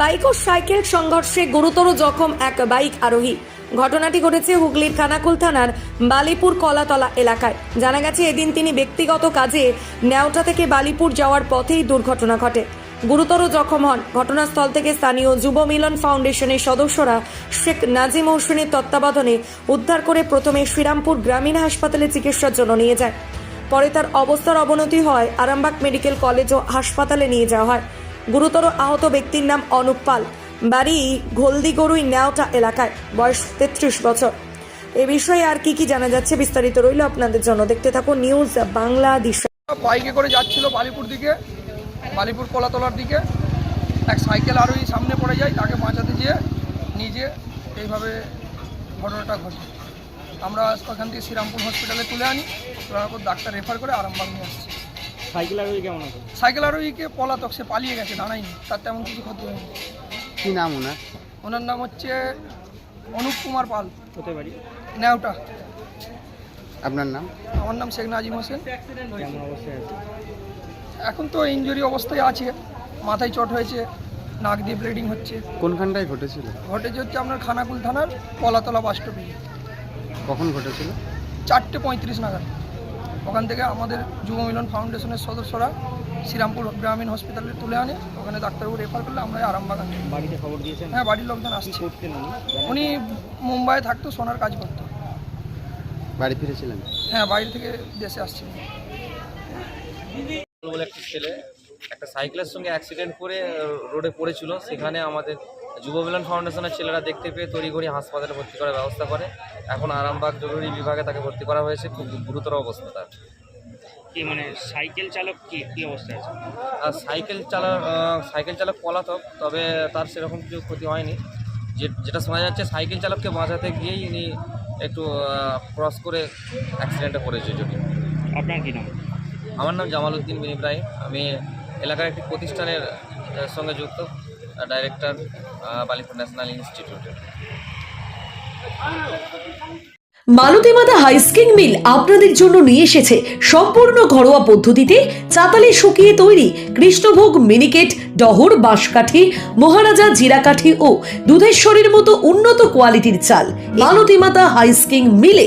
Bike ও cycle সংঘর্ষে গুরুতর জখম এক বাইক আরোহী। ঘটনাটি ঘটেছে হুগলির খানাকুল থানার বালিপুর কলাতলা এলাকায়। জানা গেছে, এদিন তিনি ব্যক্তিগত কাজে নেওটা থেকে বালিপুর যাওয়ার পথেই দুর্ঘটনা ঘটে। গুরুতর জখম হন। ঘটনাস্থল থেকে স্থানীয় যুব মিলন ফাউন্ডেশনের সদস্যরা শেখ নাজিম হোসেনের তত্ত্বাবধানে উদ্ধার করে প্রথমে শ্রীরামপুর গ্রামীণ হাসপাতালে চিকিৎসার জন্য নিয়ে যায়। পরে তার অবস্থার অবনতি হয় আরামবাগ মেডিকেল কলেজ ও হাসপাতালে নিয়ে যাওয়া হয়। গুরুতর আহত ব্যক্তির নাম অনুপ পাল। বাড়ি ঘলদিগরুই নেওটা এলাকায়। বয়স তেত্রিশ বছর। এ বিষয়ে আর কি কি জানা যাচ্ছে বিস্তারিত রইল আপনাদের জন্য। দেখতে থাকুন নিউজ বাংলা দিশা। বাইকে করে যাচ্ছিল বালিপুর দিকে, বালিপুর কলাতলার দিকে। এক সাইকেল আরোহী সামনে পড়ে যায়, তাকে বাঁচাতে গিয়ে নিজে এইভাবে ঘটনাটা ঘটে। আমরা ওখান থেকে শ্রীরামপুর হসপিটালে তুলে আনি। তোলার ডাক্তার রেফার করে আরামবাগ নিয়ে আসছে। সাইকেল আরোহী কেমন আছে? সাইকেল আরোহীকে পলাতক সে পালিয়ে গেছে দাঁড়ায়নি তার তেমন কিছু ক্ষতি হয়নি। কি নাম ওনার? ওনার নাম হচ্ছে অনুপ কুমার পাল। হতে পারি নেওটা আপনার নাম? আমার নাম শেখ নাজিম হোসেন। কেমন অবস্থায় আছে? এখন তো ইঞ্জুরি অবস্থায় আছে মাথায় চট হয়েছে নাক দিয়ে ব্লিডিং হচ্ছে। কোনখানটায় ঘটেছিল? ঘটেছে হচ্ছে আপনার খানাকুল থানার কলাতলা বাস স্টপে। কখন ঘটেছিল? চারটে পঁয়ত্রিশ নাগাদ। ওখান থেকে আমাদের যুব মিলন ফাউন্ডেশনের সদস্যরা শ্রীরামপুর গ্রামীণ হসপিটালে তুলে আনে। ওখানে ডাক্তারবাবু রেফার করলে আমরা আরামবাগান। বাড়িতে খবর দিয়েছেন? হ্যাঁ বাড়ির লোকজন আসছে। উনি? মুম্বাই মুম্বাইয়ে থাকতো সোনার কাজ করতো। বাড়ি ফিরেছিলেন? হ্যাঁ বাইরে থেকে দেশে আসছিলেন। বলে একটা ছেলে একটা সাইকেলের সঙ্গে অ্যাক্সিডেন্ট করে রোডে পড়েছিল। সেখানে আমাদের যুব মিলন ফাউন্ডেশনের ছেলেরা দেখতে পেয়ে তড়িঘড়ি হাসপাতালে ভর্তি করার ব্যবস্থা করে। এখন আরামবাগ জরুরি বিভাগে তাকে ভর্তি করা হয়েছে। খুব গুরুতর অবস্থা তার। কি মানে সাইকেল চালক কি কি অবস্থায় আছে? আর সাইকেল চালক সাইকেল চালক পলাতক তবে তার সেরকম কিছু ক্ষতি হয়নি। যে যেটা শোনা যাচ্ছে সাইকেল চালককে বাঁচাতে গিয়েই ইনি একটু ক্রস করে অ্যাক্সিডেন্টে পড়েছে যদি আপনার কি নাম? আমার নাম জামাল উদ্দিন বিন ইব্রাহিম। আমি এলাকার একটি প্রতিষ্ঠানের সঙ্গে যুক্ত ডাইরেক্টর বালিপুর ন্যাশনাল ইনস্টিটিউটের মালতীমাতা হাইস্কিং মিল আপনাদের জন্য নিয়ে এসেছে সম্পূর্ণ ঘরোয়া পদ্ধতিতে চাতালে শুকিয়ে তৈরি কৃষ্ণভোগ মিনিকেট ডহর, বাঁশকাঠি, মহারাজা জিরাকাঠি ও দুধেশ্বরীর মতো উন্নত কোয়ালিটির চাল মালতীমাতা হাইস্কিং মিলে